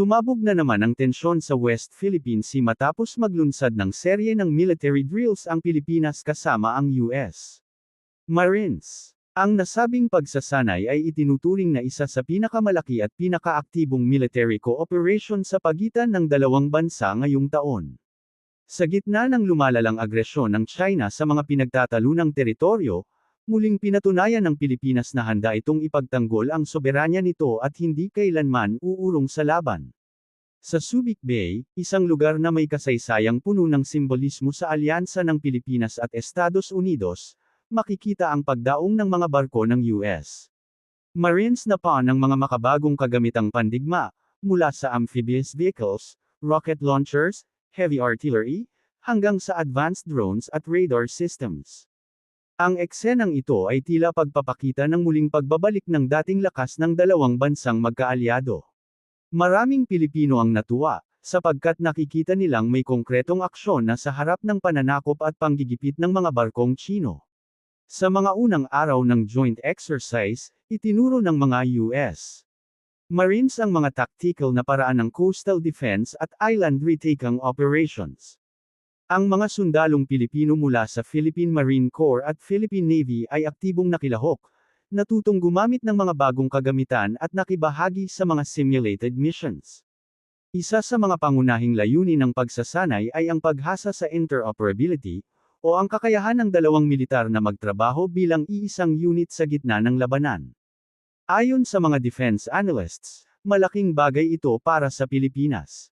Sumabog na naman ang tensyon sa West Philippine Sea matapos maglunsad ng serye ng military drills ang Pilipinas kasama ang US Marines. Ang nasabing pagsasanay ay itinuturing na isa sa pinakamalaki at pinakaaktibong military cooperation sa pagitan ng dalawang bansa ngayong taon. Sa gitna ng lumalalang agresyon ng China sa mga pinagtatalunang teritoryo, muling pinatunayan ng Pilipinas na handa itong ipagtanggol ang soberanya nito at hindi kailanman uurong sa laban. Sa Subic Bay, isang lugar na may kasaysayang puno ng simbolismo sa alyansa ng Pilipinas at Estados Unidos, makikita ang pagdaong ng mga barko ng US Marines na pa ng mga makabagong kagamitang pandigma, mula sa amphibious vehicles, rocket launchers, heavy artillery, hanggang sa advanced drones at radar systems. Ang eksenang ito ay tila pagpapakita ng muling pagbabalik ng dating lakas ng dalawang bansang magkaalyado. Maraming Pilipino ang natuwa, sapagkat nakikita nilang may konkretong aksyon na sa harap ng pananakop at panggigipit ng mga barkong Chino. Sa mga unang araw ng joint exercise, itinuro ng mga US Marines ang mga tactical na paraan ng coastal defense at island retaking operations. Ang mga sundalong Pilipino mula sa Philippine Marine Corps at Philippine Navy ay aktibong nakilahok, natutong gumamit ng mga bagong kagamitan at nakibahagi sa mga simulated missions. Isa sa mga pangunahing layunin ng pagsasanay ay ang paghasa sa interoperability, o ang kakayahan ng dalawang militar na magtrabaho bilang iisang unit sa gitna ng labanan. Ayon sa mga defense analysts, malaking bagay ito para sa Pilipinas.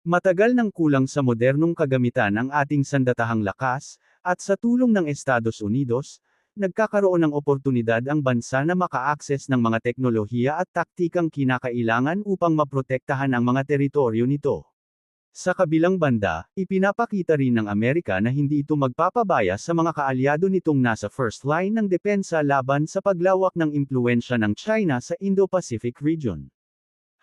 Matagal nang kulang sa modernong kagamitan ang ating sandatahang lakas, at sa tulong ng Estados Unidos, nagkakaroon ng oportunidad ang bansa na maka-access ng mga teknolohiya at taktikang kinakailangan upang maprotektahan ang mga teritoryo nito. Sa kabilang banda, ipinapakita rin ng Amerika na hindi ito magpapabaya sa mga kaalyado nitong nasa first line ng depensa laban sa paglawak ng impluensya ng China sa Indo-Pacific region.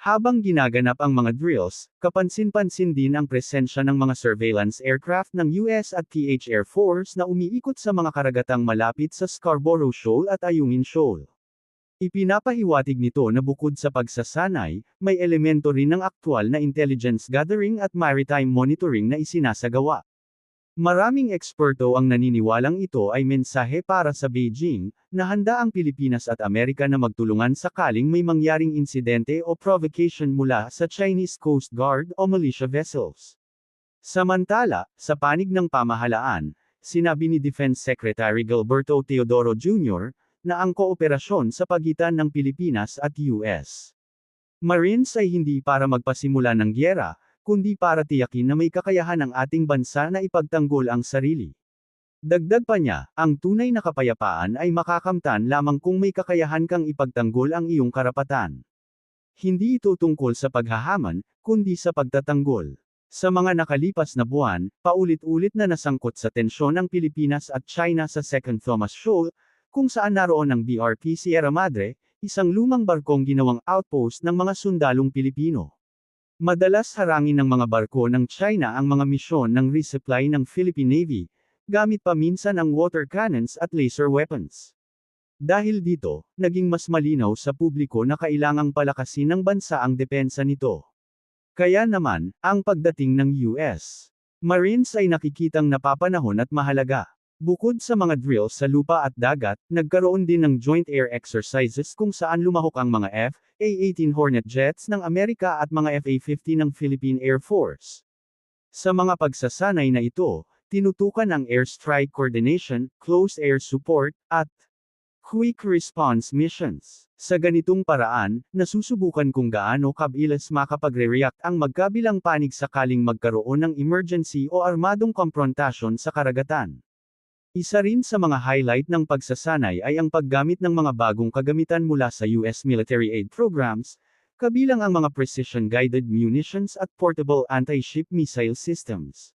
Habang ginaganap ang mga drills, kapansin-pansin din ang presensya ng mga surveillance aircraft ng US at PH Air Force na umiikot sa mga karagatang malapit sa Scarborough Shoal at Ayungin Shoal. Ipinapahiwatig nito na bukod sa pagsasanay, may elemento rin ng aktwal na intelligence gathering at maritime monitoring na isinasagawa. Maraming eksperto ang naniniwalang ito ay mensahe para sa Beijing, na handa ang Pilipinas at Amerika na magtulungan sakaling may mangyaring insidente o provocation mula sa Chinese Coast Guard o militia vessels. Samantala, sa panig ng pamahalaan, sinabi ni Defense Secretary Gilberto Teodoro Jr., na ang kooperasyon sa pagitan ng Pilipinas at US Marines ay hindi para magpasimula ng gyera, kundi para tiyakin na may kakayahan ang ating bansa na ipagtanggol ang sarili. Dagdag pa niya, ang tunay na kapayapaan ay makakamtan lamang kung may kakayahan kang ipagtanggol ang iyong karapatan. Hindi ito tungkol sa paghahaman, kundi sa pagtatanggol. Sa mga nakalipas na buwan, paulit-ulit na nasangkot sa tensyon ang Pilipinas at China sa Second Thomas Shoal, kung saan naroon ang BRP Sierra Madre, isang lumang barkong ginawang outpost ng mga sundalong Pilipino. Madalas harangin ng mga barko ng China ang mga misyon ng resupply ng Philippine Navy, gamit pa minsan ang water cannons at laser weapons. Dahil dito, naging mas malinaw sa publiko na kailangang palakasin ng bansa ang depensa nito. Kaya naman, ang pagdating ng US Marines ay nakikitang napapanahon at mahalaga. Bukod sa mga drills sa lupa at dagat, nagkaroon din ng joint air exercises kung saan lumahok ang mga F-A-18 Hornet jets ng Amerika at mga F-A-50 ng Philippine Air Force. Sa mga pagsasanay na ito, tinutukan ang airstrike coordination, close air support, at quick response missions. Sa ganitong paraan, nasusubukan kung gaano kabilis makapagre-react ang magkabilang panig sakaling magkaroon ng emergency o armadong komprontasyon sa karagatan. Isa rin sa mga highlight ng pagsasanay ay ang paggamit ng mga bagong kagamitan mula sa US military aid programs, kabilang ang mga precision-guided munitions at portable anti-ship missile systems.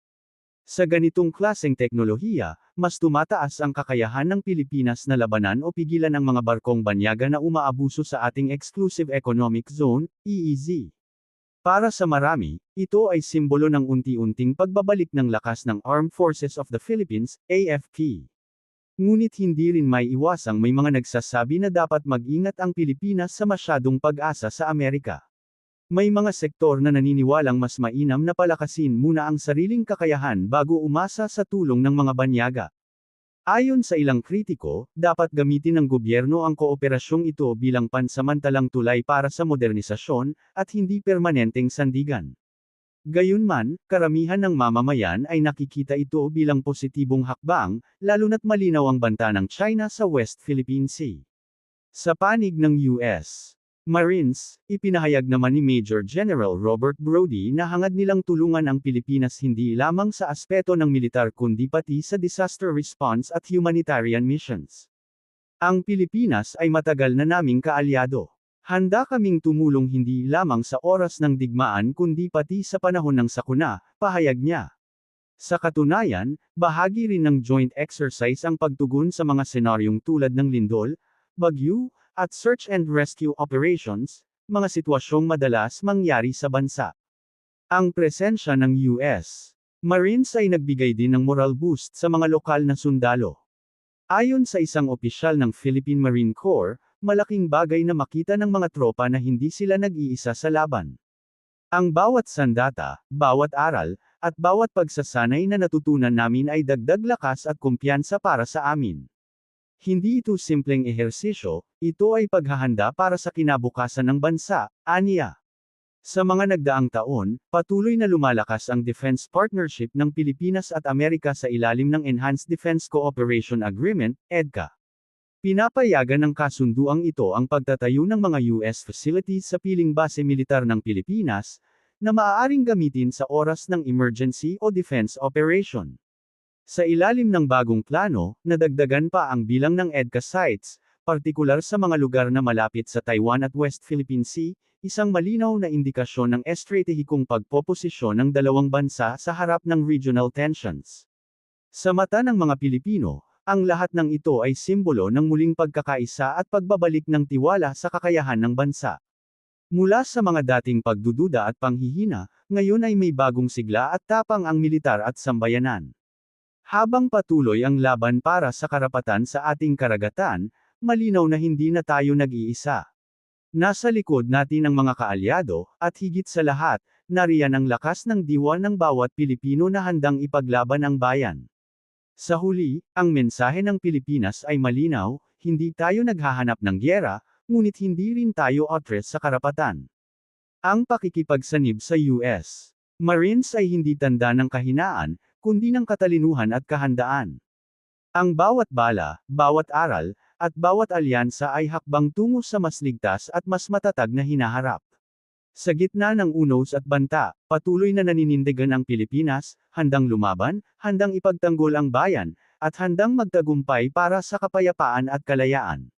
Sa ganitong klaseng teknolohiya, mas tumataas ang kakayahan ng Pilipinas na labanan o pigilan ang mga barkong banyaga na umaabuso sa ating Exclusive Economic Zone, EEZ. Para sa marami, ito ay simbolo ng unti-unting pagbabalik ng lakas ng Armed Forces of the Philippines, AFP. Ngunit hindi rin may iwasang may mga nagsasabi na dapat mag-ingat ang Pilipinas sa masyadong pag-asa sa Amerika. May mga sektor na naniniwalang mas mainam na palakasin muna ang sariling kakayahan bago umasa sa tulong ng mga banyaga. Ayon sa ilang kritiko, dapat gamitin ng gobyerno ang kooperasyong ito bilang pansamantalang tulay para sa modernisasyon, at hindi permanenteng sandigan. Gayunman, karamihan ng mamamayan ay nakikita ito bilang positibong hakbang, lalo na't malinaw ang banta ng China sa West Philippine Sea. Sa panig ng US Marines, ipinahayag naman ni Major General Robert Brody na hangad nilang tulungan ang Pilipinas hindi lamang sa aspeto ng militar kundi pati sa disaster response at humanitarian missions. Ang Pilipinas ay matagal na naming kaalyado. Handa kaming tumulong hindi lamang sa oras ng digmaan kundi pati sa panahon ng sakuna, pahayag niya. Sa katunayan, bahagi rin ng joint exercise ang pagtugon sa mga senaryong tulad ng lindol, bagyo, at search and rescue operations, mga sitwasyong madalas mangyari sa bansa. Ang presensya ng US Marines ay nagbigay din ng moral boost sa mga lokal na sundalo. Ayon sa isang opisyal ng Philippine Marine Corps, malaking bagay na makita ng mga tropa na hindi sila nag-iisa sa laban. Ang bawat sandata, bawat aral, at bawat pagsasanay na natutunan namin ay dagdag lakas at kumpiyansa para sa amin. Hindi ito simpleng ehersisyo, ito ay paghahanda para sa kinabukasan ng bansa, aniya. Sa mga nagdaang taon, patuloy na lumalakas ang defense partnership ng Pilipinas at Amerika sa ilalim ng Enhanced Defense Cooperation Agreement, EDCA. Pinapayagan ng kasunduang ito ang pagtatayo ng mga US facilities sa piling base militar ng Pilipinas, na maaaring gamitin sa oras ng emergency o defense operation. Sa ilalim ng bagong plano, nadagdagan pa ang bilang ng EDCA sites, partikular sa mga lugar na malapit sa Taiwan at West Philippine Sea, isang malinaw na indikasyon ng estratehikong pagpoposisyon ng dalawang bansa sa harap ng regional tensions. Sa mata ng mga Pilipino, ang lahat ng ito ay simbolo ng muling pagkakaisa at pagbabalik ng tiwala sa kakayahan ng bansa. Mula sa mga dating pagdududa at panghihina, ngayon ay may bagong sigla at tapang ang militar at sambayanan. Habang patuloy ang laban para sa karapatan sa ating karagatan, malinaw na hindi na tayo nag-iisa. Nasa likod natin ang mga kaalyado, at higit sa lahat, nariyan ang lakas ng diwa ng bawat Pilipino na handang ipaglaban ang bayan. Sa huli, ang mensahe ng Pilipinas ay malinaw, hindi tayo naghahanap ng gyera, ngunit hindi rin tayo atres sa karapatan. Ang pakikipagsanib sa US Marines ay hindi tanda ng kahinaan, kundi ng katalinuhan at kahandaan. Ang bawat bala, bawat aral, at bawat alyansa ay hakbang tungo sa mas ligtas at mas matatag na hinaharap. Sa gitna ng unos at banta, patuloy na naninindigan ang Pilipinas, handang lumaban, handang ipagtanggol ang bayan, at handang magtagumpay para sa kapayapaan at kalayaan.